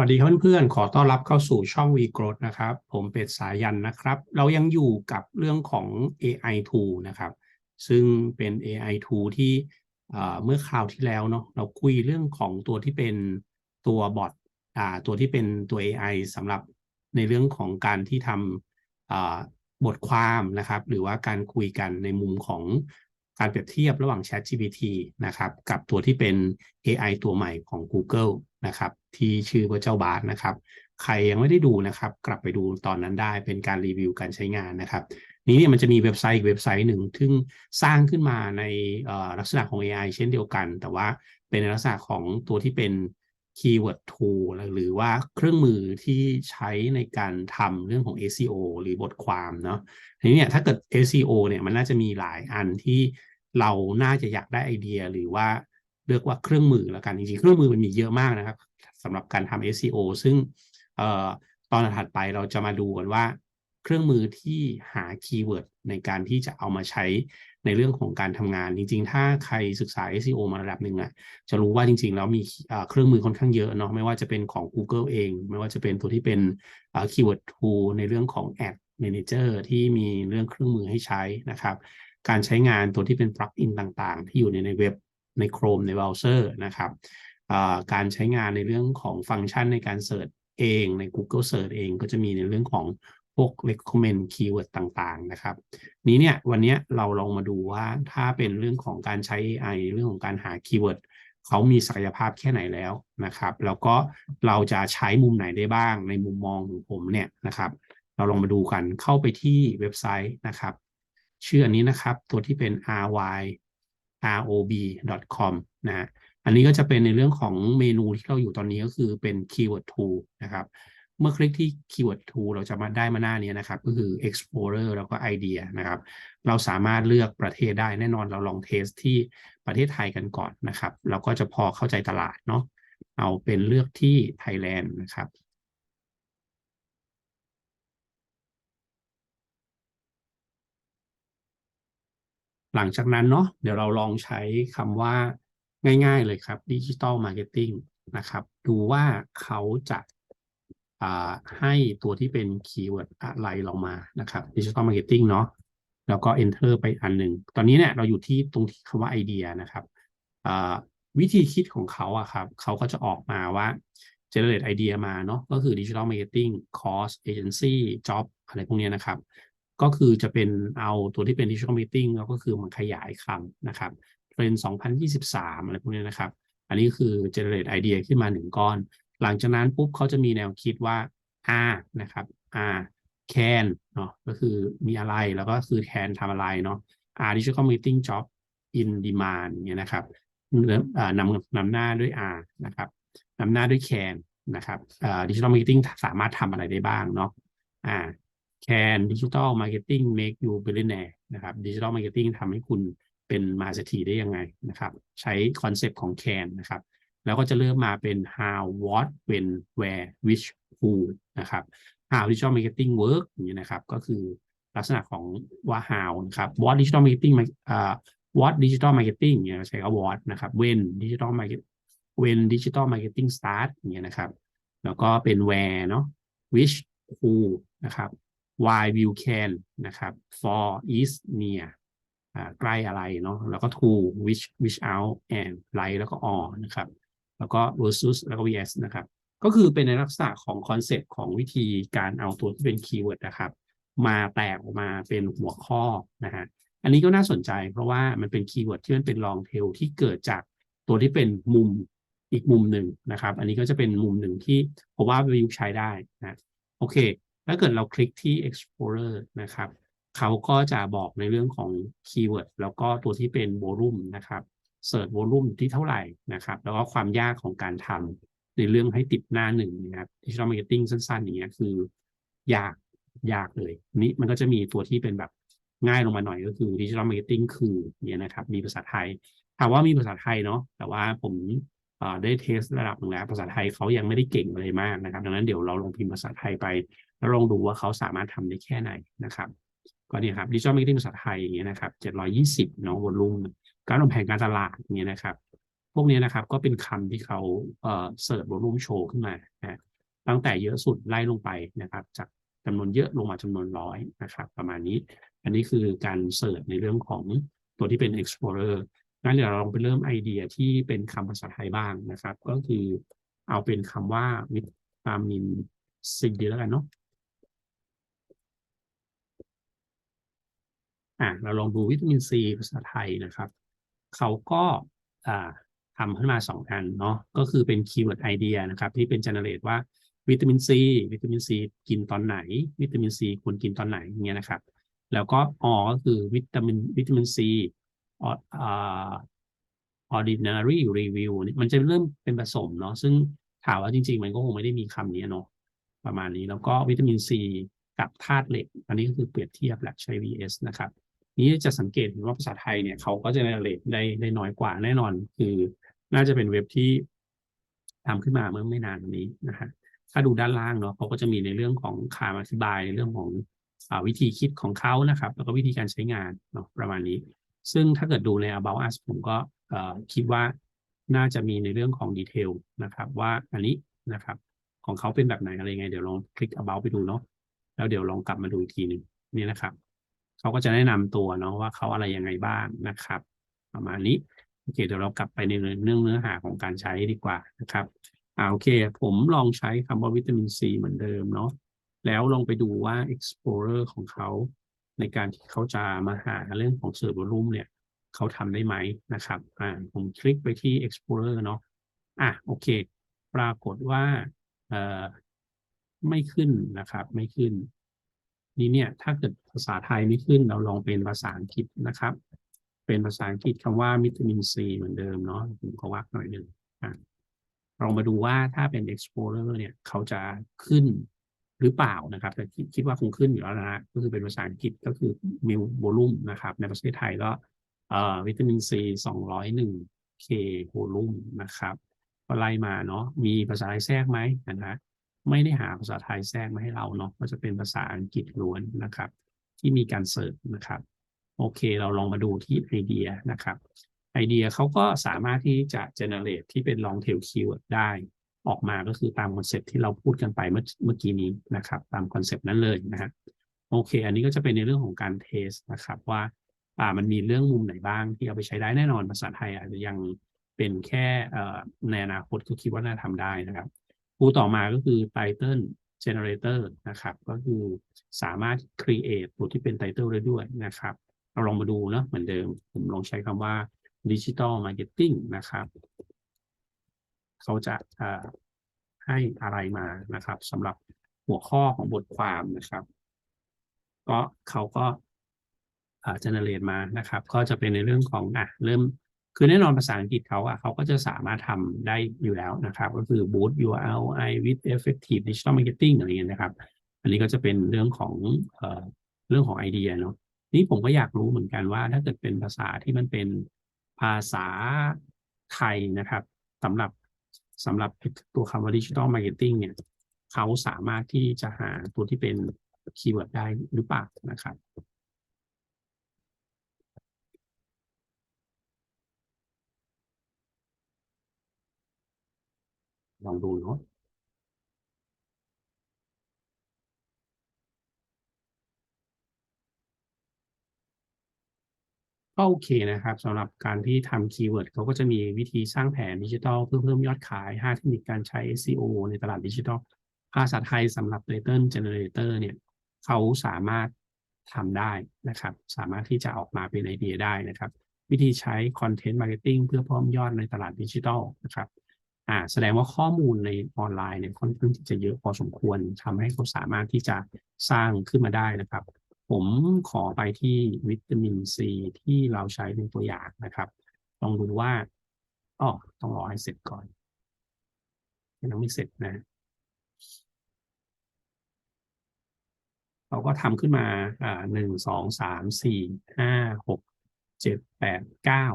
วัสดีครับเพื่อนๆ ขอต้อนรับเข้าสู่ช่อง V Growth นะครับ ผมเป็ดสายันนะครับ เรายังอยู่กับเรื่องของ AI tool นะครับ ซึ่งเป็น AI tool ที่เมื่อคราวที่แล้วเนาะ เราคุยเรื่องของตัวที่เป็นตัวบอทตัวที่เป็นตัว AI สำหรับในเรื่องของการที่ทำบทความนะครับ หรือว่าการคุยกันในมุมของ การเปรียบเทียบระหว่าง Chat GPT นะครับ กับตัวที่เป็น AI ตัวใหม่ของ Google นะครับ ที่ชื่อว่าเจ้าบาร์นะครับ ใครยังไม่ได้ดูนะครับ กลับไปดูตอนนั้นได้เป็นการรีวิวการใช้งานนะครับ นี้เนี่ยมันจะมีเว็บไซต์เว็บไซต์หนึ่งซึ่งสร้างขึ้นมาในลักษณะของ AI เช่นเดียวกัน แต่ว่าเป็นลักษณะของตัวที่เป็น keyword tool หรือว่าเครื่องมือที่ใช้ในการทำเรื่องของ SEO หรือบทความเนาะทีนี้เนี่ยถ้าเกิด SEO เนี่ยมันน่าจะมีหลายอันที่ เราน่าจะอยากได้ไอเดียหรือว่าเรียกว่าเครื่องมือแล้วกันจริงๆเครื่องมือมันมีเยอะมากนะครับสำหรับการทำ SEO ซึ่งตอนถัดไปเราจะมาดูกันว่า เครื่องมือที่หาคีย์เวิร์ดในการที่จะเอามาใช้ในเรื่องของการทำงาน จริง ๆ ถ้าใครศึกษา SEO มาระดับหนึ่งอะจะรู้ว่าจริง ๆ แล้วมีเครื่องมือค่อนข้างเยอะเนาะไม่ว่าจะเป็นของ Google เอง ไม่ว่าจะเป็นตัวที่เป็น keyword tool ในเรื่องของ ad manager ที่มีเรื่องเครื่องมือให้ใช้นะครับ การใช้งานตัวที่เป็น plugin ต่างๆ ที่อยู่ในในเว็บใน Chrome ในเบราว์เซอร์นะครับการใช้งานในเรื่องของฟังก์ชันในการเสิร์ชเองใน Google Search เองก็จะมีในเรื่องของพวก recommend keyword ต่างๆ นะครับ นี้เนี่ยวันนี้เราลองมาดูว่าถ้าเป็นเรื่องของการใช้ AI เรื่องของการหา keyword เขามีศักยภาพแค่ไหนแล้วนะครับ แล้วก็เราจะใช้มุมไหนได้บ้างในมุมมองของผมเนี่ยนะครับ เราลองมาดูกันเข้าไปที่เว็บไซต์นะครับ ชื่ออันนี้นะครับ ตัวที่เป็น ry rob.com นะฮะอันนี้ก็จะเป็นในเรื่องของเมนูที่เราอยู่ตอนนี้ก็คือเป็น keyword tool นะครับเมื่อคลิกที่ keyword tool เราจะมาได้มาหน้านี้นะครับ ก็คือ explorer แล้วก็ idea นะครับ เราสามารถเลือกประเทศได้แน่นอนเราลองเทสที่ประเทศไทยกันก่อนนะครับ เราก็จะพอเข้าใจตลาดเนาะเอาเป็นเลือกที่ไทยแลนด์นะครับ หลังจากนั้นเนาะเดี๋ยวเราลองใช้คำว่าง่าย ๆเลยครับดิจิตอลมาร์เก็ตติ้งนะครับ ดูว่าเขาจะให้ตัวที่เป็นคีย์เวิร์ดอะไรเรามานะครับดิจิตอลมาร์เก็ตติ้งเนาะแล้วก็ enter ไปอันหนึ่ง ตอนนี้เนี่ยเราอยู่ที่ตรงที่คำว่าไอเดียนะครับวิธีคิดของเขาอะครับเขาก็จะออกมาว่า generate ไอเดียมาเนาะก็คือ digital marketing cost agency job อะไรพวกนี้นะครับ ก็คือจะเป็นเอาตัวที่เป็น digital marketing แล้วก็คือมันขยายคำนะครับเทรนด์2023 อะไรพวกนี้นะครับ อันนี้คือ generate idea ขึ้นมาหนึ่งก้อน หลังจากนั้นปุ๊บเขาจะมีแนวคิดว่า R นะครับ R can เนาะก็คือมีอะไรแล้วก็คือ can ทำอะไรเนาะ R digital marketing job in demand เนี่ยนะครับนำนำหน้าด้วย R นะครับนำหน้าด้วย can นะครับ digital marketing สามารถทำอะไรได้บ้างเนาะอ่า can digital marketing make you billionaire นะครับ digital marketing ทำให้คุณเป็นมาเศรษฐีได้ยังไงนะครับ ใช้คอนเซปต์ของ can นะครับ แล้วก็จะเริ่มมาเป็น how what when where which who นะครับ how digital marketing work อย่างนี้นะครับ ก็คือลักษณะของว่า how นะครับ what digital marketing อ่า what digital marketing เนี่ยใช้คำ what นะครับ when digital market when digital marketing start อย่างเงี้ยนะครับ แล้วก็เป็น where เนาะ which who นะครับ why will can นะครับ for is near ใกล้อะไรเนาะแล้วก็ to which which out and right แล้วก็ on นะครับแล้วก็ versus แล้วก็ vs นะครับก็คือเป็นในลักษณะของคอนเซปต์ของวิธีการเอาตัวที่เป็นคีย์เวิร์ดนะครับ มาแตกออกมาเป็นหัวข้อนะฮะอันนี้ก็น่าสนใจเพราะว่ามันเป็นคีย์เวิร์ดที่มันเป็นลองเทลที่เกิดจากตัวที่เป็นมุมอีกมุมหนึ่งนะครับ อันนี้ก็จะเป็นมุมหนึ่งที่ผมว่าประยุกต์ใช้ได้นะโอเค ถ้าเกิดเราคลิกที่ explorer นะครับเขาก็จะบอกในเรื่องของคีย์เวิร์ดแล้วก็ตัวที่เป็นโวลูมนะครับเสิร์ชโวลูมที่เท่าไหร่นะครับ แล้วก็ความยากของการทำในเรื่องให้ติดหน้าหนึ่งนะครับดิจิทัลมาร์เก็ตติ้งสั้นๆ อย่างเงี้ยคือยากยากเลยนี้มันก็จะมีตัวที่เป็นแบบง่ายลงมาหน่อยก็คือดิจิทัลมาร์เก็ตติ้งคือเนี่ยนะครับ มีภาษาไทยถามว่ามีภาษาไทยเนาะแต่ว่าผมได้เทสระดับหนึ่งแล้วภาษาไทยเขายังไม่ได้เก่งอะไรมากนะครับ ดังนั้นเดี๋ยวเราลงพิมพ์ภาษาไทยไป แล้วลองดูว่าเขาสามารถทำได้แค่ไหนนะครับก็เนี่ยครับดิจิทัลมาร์เก็ตติ้งภาษาไทยอย่างเงี้ยนะครับเจ็ดร้อยี่สิบเนาะวอลุ่มการลงแผนการตลาดอย่างเงี้ยนะครับ พวกนี้นะครับก็เป็นคำที่เขาเอ่อเสิร์ชวอลุ่มโชว์ขึ้นมานะตั้งแต่เยอะสุดไล่ลงไปนะครับ จากจำนวนเยอะลงมาจำนวนร้อยนะครับ ประมาณนี้ อันนี้คือการเสิร์ชในเรื่องของตัวที่เป็น explorer งั้นเดี๋ยวเราลองไปเริ่มไอเดียที่เป็นคำภาษาไทยบ้างนะครับ ก็คือเอาเป็นคำว่าวิตามินซีแล้วกันเนาะ อะเราลองดูวิตามินซีภาษาไทยนะครับ เขาก็อ่าทำขึ้นมาสองอันเนาะก็คือเป็นคีย์เวิร์ดไอเดียนะครับ ที่เป็น generate ว่าวิตามินซีวิตามินซีกินตอนไหน วิตามินซีควรกินตอนไหนเงี้ยนะครับ แล้วก็อก็คือวิตามินวิตามินซีอ่า ordinary review มันจะเริ่มเป็นผสมเนาะซึ่งถามว่าจริง ๆ มันก็คงไม่ได้มีคำนี้เนาะประมาณนี้แล้วก็วิตามินซีกับธาตุเหล็ก อันนี้ก็คือเปรียบเทียบแหละใช้ VS นะครับ นี้จะสังเกตเห็นว่าภาษาไทยเนี่ยเขาก็จะเนเรตได้ได้น้อยกว่าแน่นอน คือน่าจะเป็นเว็บที่ทำขึ้นมาเมื่อไม่นานนี้นะฮะถ้าดูด้านล่างเนาะเขาก็จะมีในเรื่องของคำอธิบายในเรื่องของอวิธีคิดของเขานะครับ แล้วก็วิธีการใช้งานเนาะประมาณนี้ ซึ่งถ้าเกิดดูใน about us ผมก็คิดว่าน่าจะมีในเรื่องของดีเทลนะครับว่าอันนี้นะครับของเขาเป็นแบบไหนอะไรไง เดี๋ยวลองคลิก about ไปดูเนาะแล้วเดี๋ยวลองกลับมาดูอีกทีหนึ่งนี่นะครับ เขาก็จะแนะนำตัวเนาะว่าเขาอะไรยังไงบ้างนะครับ ประมาณนี้โอเคเดี๋ยวเรากลับไปในเรื่องเนื้อหาของการใช้ดีกว่านะครับอ่าโอเค ผมลองใช้คำว่าวิตามินซีเหมือนเดิมเนาะแล้วลองไปดูว่า explorer ของเขาในการที่เขาจะมาหาเรื่องของ serve volume เนี่ยเขาทำได้ไหมนะครับอ่าผมคลิกไปที่ explorer เนาะอะโอเค ปรากฏว่าเอ่อไม่ขึ้นนะครับ ไม่ขึ้น นี้เนี่ยถ้าเกิดภาษาไทยไม่ขึ้นเราลองเป็นภาษาอังกฤษนะครับ เป็นภาษาอังกฤษคำว่าวิตามินซีเหมือนเดิมเนาะผมขอวักหน่อยหนึ่งลองมาดูว่าถ้าเป็น explorer เนี่ยเขาจะขึ้นหรือเปล่านะครับ แต่คิดว่าคงขึ้นอยู่แล้วนะก็คือเป็นภาษาอังกฤษก็คือมิลโวลูมนะครับ ในประเทศไทยก็วิตามินซีสองร้อยหนึ่งเคโวลูมนะครับก็ไล่มาเนาะมีภาษาไทยแทรกไหมนะ ไม่ได้หาภาษาไทยแทรกมาให้เราเนาะก็จะเป็นภาษาอังกฤษล้วนนะครับ ที่มีการเสิร์ชนะครับ โอเคเราลองมาดูที่ไอเดียนะครับไอเดียเขาก็สามารถที่จะ generate ที่เป็น long tail keyword ได้ออกมาก็คือตามคอนเซปที่เราพูดกันไปเมื่อเมื่อกี้นี้นะครับ ตามคอนเซปนั้นเลยนะฮะโอเค อันนี้ก็จะเป็นในเรื่องของการเทสนะครับว่าอ่ามันมีเรื่องมุมไหนบ้างที่เอาไปใช้ได้แน่นอนภาษาไทยอาจจะยังเป็นแค่ในอนาคตก็คิดว่าน่าทำได้นะครับ คู่ต่อมาก็คือ title generator นะครับ ก็คือสามารถ create ตัวที่เป็น title ได้ด้วยนะครับ เราลองมาดูเนาะเหมือนเดิม ผมลองใช้คำว่า digital marketing นะครับเขาจะให้อะไรมานะครับสำหรับหัวข้อของบทความนะครับ ก็เขาก็อ่า generate มานะครับ ก็จะเป็นในเรื่องของอะเริ่ม คือแน่นอนภาษาอังกฤษเขาอะเขาก็จะสามารถทำได้อยู่แล้วนะครับ ก็คือ boost your ROI with effective digital marketing อะไรเงี้ยนะครับ อันนี้ก็จะเป็นเรื่องของเอ่อเรื่องของไอเดียเนาะนี่ผมก็อยากรู้เหมือนกันว่า ถ้าเกิดเป็นภาษาที่มันเป็นภาษาไทยนะครับสำหรับสำหรับตัวคำว่า digital marketing เนี่ยเขาสามารถที่จะหาตัวที่เป็นคีย์เวิร์ดได้หรือเปล่านะครับ ลองดูเนาะก็โอเคนะครับสำหรับการที่ทำคีย์เวิร์ดเขาก็จะมีวิธีสร้างแผนดิจิทัลเพื่อเพิ่มยอดขาย 5 เทคนิคการใช้ SEO ในตลาดดิจิทัล ภาษาไทยสำหรับ Title Generator เนี่ยเขาสามารถทำได้นะครับ สามารถที่จะออกมาเป็นไอเดียได้นะครับ วิธีใช้ Content Marketing เพื่อเพิ่มยอดในตลาดดิจิทัลนะครับ อ่าแสดงว่าข้อมูลในออนไลน์เนี่ยค่อนข้างที่จะเยอะพอสมควรทำให้เขาสามารถที่จะสร้างขึ้นมาได้นะครับ ผมขอไปที่วิตามินซีที่เราใช้เป็นตัวอย่างนะครับลองดูว่าอ๋อต้องรอให้เสร็จก่อนยังไม่เสร็จนะเราก็ทำขึ้นมาอ่าหนึ่งสองสามสี่ห้าหกเจ็ดแปดเก้า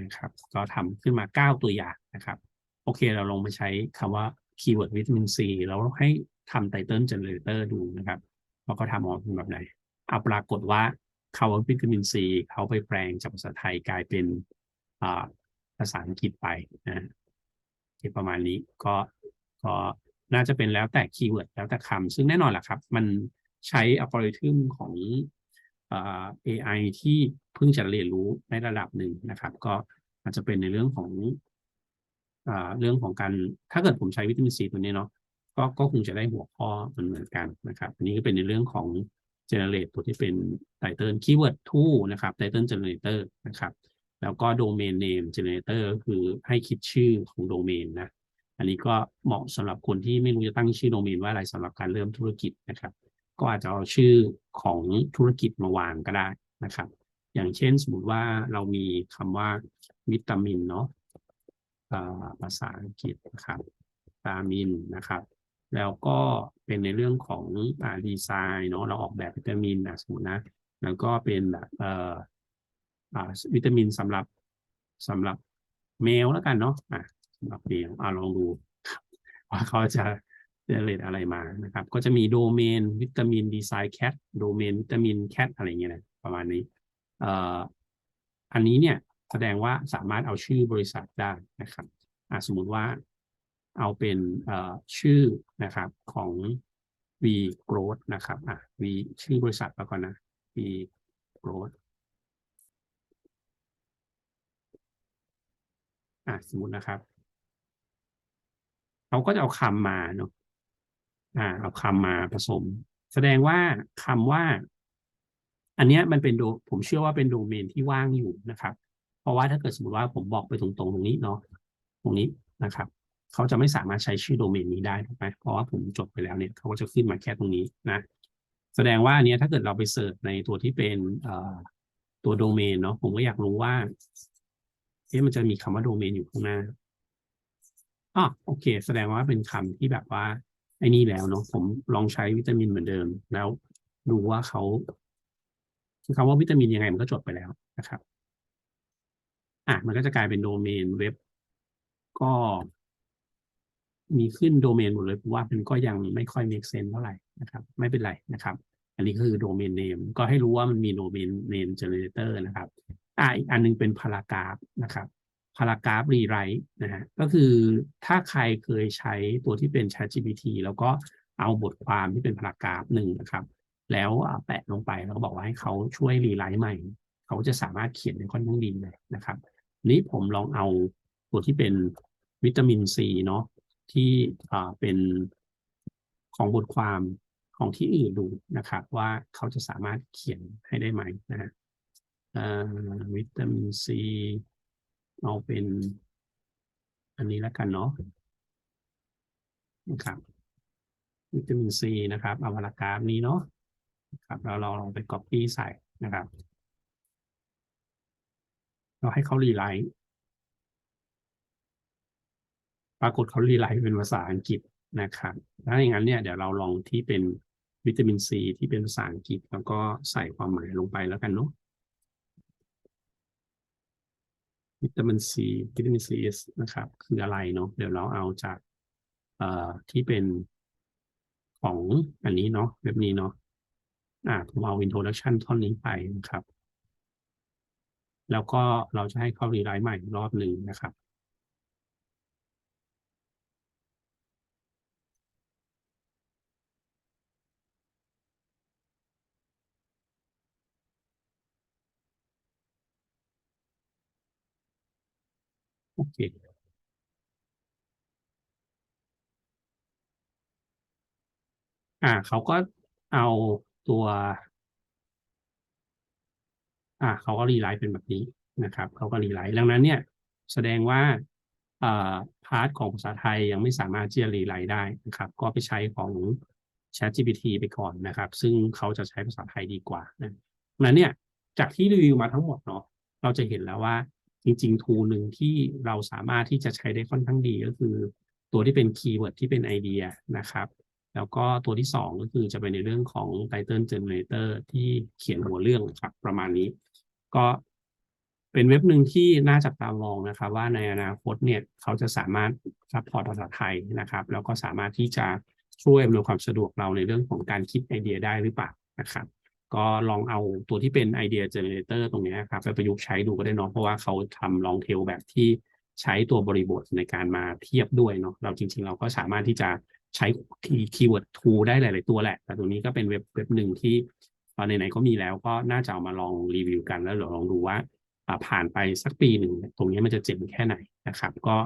นะครับ ก็ทำขึ้นมาเก้าตัวอย่างนะครับ โอเคเราลงมาใช้คำว่าคีย์เวิร์ดวิตามินซีแล้วให้ทำไตเติลเจเนเรเตอร์ดูนะครับเราก็ทำออกเป็นแบบไหนเอาปรากฏว่าคำว่าวิตามินซีเขาไปแปลงจากภาษาไทยกลายเป็นภาษาอังกฤษไปนะโอเคประมาณนี้ก็ก็น่าจะเป็นแล้วแต่คีย์เวิร์ดแล้วแต่คำซึ่งแน่นอนแหละครับ มันใช้อัลกอริทึมของเอ่อ AI ที่เพิ่งจะเรียนรู้ในระดับหนึ่งนะครับ ก็อาจจะเป็นในเรื่องของ เรื่องของการถ้าเกิดผมใช้วิตามินซีตัวนี้เนาะก็ก็คงจะได้หัวข้อเหมือนเหมือนกันนะครับอันนี้ก็เป็นในเรื่องของ generate ตัวที่เป็น title keyword tool นะครับ title generator นะครับแล้วก็ domain name generator ก็คือให้คิดชื่อของโดเมนนะอันนี้ก็เหมาะสำหรับคนที่ไม่รู้จะตั้งชื่อโดเมนว่าอะไรสำหรับการเริ่มธุรกิจนะครับ ก็อาจจะเอาชื่อของธุรกิจมาวางก็ได้นะครับ อย่างเช่นสมมติว่าเรามีคำว่าวิตามินเนาะ ภาษาอังกฤษนะครับวิตามินนะครับ แล้วก็เป็นในเรื่องของอาดีไซน์เนาะเราออกแบบวิตามินนะสมมตินะแล้วก็เป็นแบบเอ่ออวิตามินสำหรับสำหรับแมวแล้วกันเนาะอะสำหรับแมวอ่าลองดูว่าเขาจะเจเนเรตอะไรมานะครับ ก็จะมีโดเมนวิตามินดีไซน์แคทโดเมนวิตามินแคทอะไรเงี้ยนะประมาณนี้เอ่ออันนี้เนี่ย แสดงว่าสามารถเอาชื่อบริษัทได้นะครับสมมุติว่าเอาเป็นชื่อนะครับของ V Growth นะครับอะ V ชื่อบริษัทแล้วก่อนนะ V Growth อะสมมตินะครับ เขาก็จะเอาคำมาเนาะอ่าเอาคำมาผสม แสดงว่าคำว่า อันเนี้ยมันเป็นโดผมเชื่อว่าเป็นโดเมนที่ว่างอยู่นะครับ เพราะว่าถ้าเกิดสมมติว่าผมบอกไปตรงๆตรงนี้เนาะตรงนี้นะครับเขาจะไม่สามารถใช้ชื่อโดเมนนี้ได้ถูกไหมเพราะว่าผมจดไปแล้วเนี่ยเขาก็จะขึ้นมาแค่ตรงนี้นะ แสดงว่าอันเนี้ยถ้าเกิดเราไปเสิร์ชในตัวที่เป็นตัวโดเมนเนาะผมก็อยากรู้ว่าเอ๊ะมันจะมีคำว่าโดเมนอยู่ข้างหน้าอ๋อโอเค แสดงว่าเป็นคำที่แบบว่าไอ้นี่แล้วเนาะผมลองใช้วิตามินเหมือนเดิม แล้วดูว่าเขาคำว่าวิตามินยังไงมันก็จดไปแล้วนะครับ อะมันก็จะกลายเป็นโดเมนเว็บ ก็มีขึ้นโดเมนหมดเลยผมว่ามันก็ยังไม่ค่อย make sense เท่าไหร่นะครับ ไม่เป็นไรนะครับ อันนี้คือโดเมนเนมก็ให้รู้ว่ามันมีโดเมนเนมเจเนเรเตอร์นะครับอ่าอีกอันหนึงเป็นพารากราฟนะครับพารากราฟรีไรต์นะฮะก็คือถ้าใครเคยใช้ตัวที่เป็น ChatGPT แล้วก็เอาบทความที่เป็นพารากราฟหนึ่งนะครับ แล้วแปะลงไปแล้วก็บอกว่าให้เขาช่วยรีไรต์ใหม่ เขาจะสามารถเขียนได้ค่อนข้างดีเลยนะครับ นี้ผมลองเอาตัวที่เป็นวิตามินซีเนาะที่เป็นของบทความของที่อื่นดูนะครับ ว่าเขาจะสามารถเขียนให้ได้ไหมนะฮะวิตามินซีเอาเป็นอันนี้แล้วกันเนาะนะครับวิตามินซีนะครับเอาพารากราฟนี้เนาะครับแล้วเราลองไป copy ใส่นะครับ เราให้เขารีไลท์ปรากฏเขารีไลท์เป็นภาษาอังกฤษนะครับถ้าอย่างนั้นเนี่ยเดี๋ยวเราลองที่เป็นวิตามินซีที่เป็นภาษาอังกฤษ แล้วก็ใส่ความหมายลงไปแล้วกันเนาะวิตามินซีวิตามินซีนะครับ คืออะไรเนาะเดี๋ยวเราเอาจากเอ่อที่เป็นของอันนี้เนาะเว็บนี้เนาะอ่าผมเอา introduction ท่อนนี้ไปนะครับ แล้วก็เราจะให้เขารีไลท์ใหม่รอบหนึ่งนะครับโอเคอ่าเขาก็เอาตัว อ่าเขาก็รีไลท์เป็นแบบนี้นะครับเขาก็รีไลท์ดังนั้นเนี่ยแสดงว่าพาร์ทของภาษาไทยยังไม่สามารถที่จะรีไลท์ได้นะครับ ก็ไปใช้ของ ChatGPT ไปก่อนนะครับ ซึ่งเขาจะใช้ภาษาไทยดีกว่านะนั้นเนี่ยจากที่รีวิวมาทั้งหมดเนาะเราจะเห็นแล้วว่าจริงๆทูหนึ่งที่เราสามารถที่จะใช้ได้ค่อนข้างดีก็คือ ตัวที่เป็นคีย์เวิร์ดที่เป็นไอเดียนะครับ แล้วก็ตัวที่สองก็คือจะเป็นในเรื่องของ Title Generator ที่เขียนหัวเรื่องครับประมาณนี้ ก็เป็นเว็บหนึ่งที่น่าจับตามองนะครับ ว่าในอนาคตเนี่ยเขาจะสามารถซัพพอร์ตภาษาไทยนะครับ แล้วก็สามารถที่จะช่วยอำนวยความสะดวกเราในเรื่องของการคิดไอเดียได้หรือเปล่านะครับ ก็ลองเอาตัวที่เป็นไอเดียเจเนเรเตอร์ตรงนี้ครับไปประยุกต์ใช้ดูก็ได้เนอะเพราะว่าเขาทำลองเทลแบบที่ใช้ตัวบริบทในการมาเทียบด้วยเนาะเราจริง ๆ เราก็สามารถที่จะใช้คีย์เวิร์ด tool ได้หลาย ๆ ตัวแหละ แต่ตัวนี้ก็เป็นเว็บเว็บหนึ่งที่ ไหนๆก็มีแล้วก็น่าจะเอามาลองรีวิวกันแล้วเดี๋ยวลองดูว่าผ่านไปสักปีหนึ่งตรงนี้มันจะเจ๋งแค่ไหนนะครับ ก็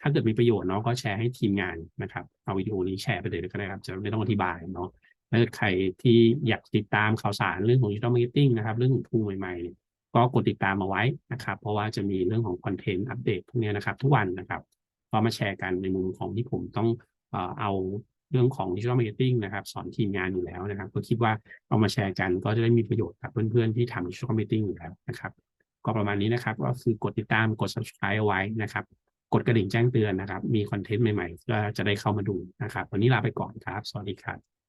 ถ้าเกิดมีประโยชน์เนาะก็แชร์ให้ทีมงานนะครับเอาวิดีโอนี้แชร์ไปเลยก็ได้ครับจะไม่ต้องอธิบายเนาะถ้าเกิดใครที่อยากติดตามข่าวสารเรื่องของดิจิทัลมาร์เก็ตติ้งนะครับ เรื่องของทูใหม่ๆ ก็กดติดตามมาไว้นะครับ เพราะว่าจะมีเรื่องของคอนเทนต์อัปเดตพวกเนี้ยนะครับ ทุกวันนะครับก็มาแชร์กันในมุมของที่ผมต้องเอา เรื่องของดิจิทัลมาร์เก็ตติ้งนะครับสอนทีมงานอยู่แล้วนะครับ ก็คิดว่าเอามาแชร์กันก็จะได้มีประโยชน์กับเพื่อนๆที่ทำดิจิทัลมาร์เก็ตติ้งอยู่แล้วนะครับ ก็ประมาณนี้นะครับก็คือกดติดตามกด subscribe เอาไว้นะครับ กดกระดิ่งแจ้งเตือนนะครับ มีคอนเทนต์ใหม่ๆ ก็จะได้เข้ามาดูนะครับ วันนี้ลาไปก่อนครับ สวัสดีครับ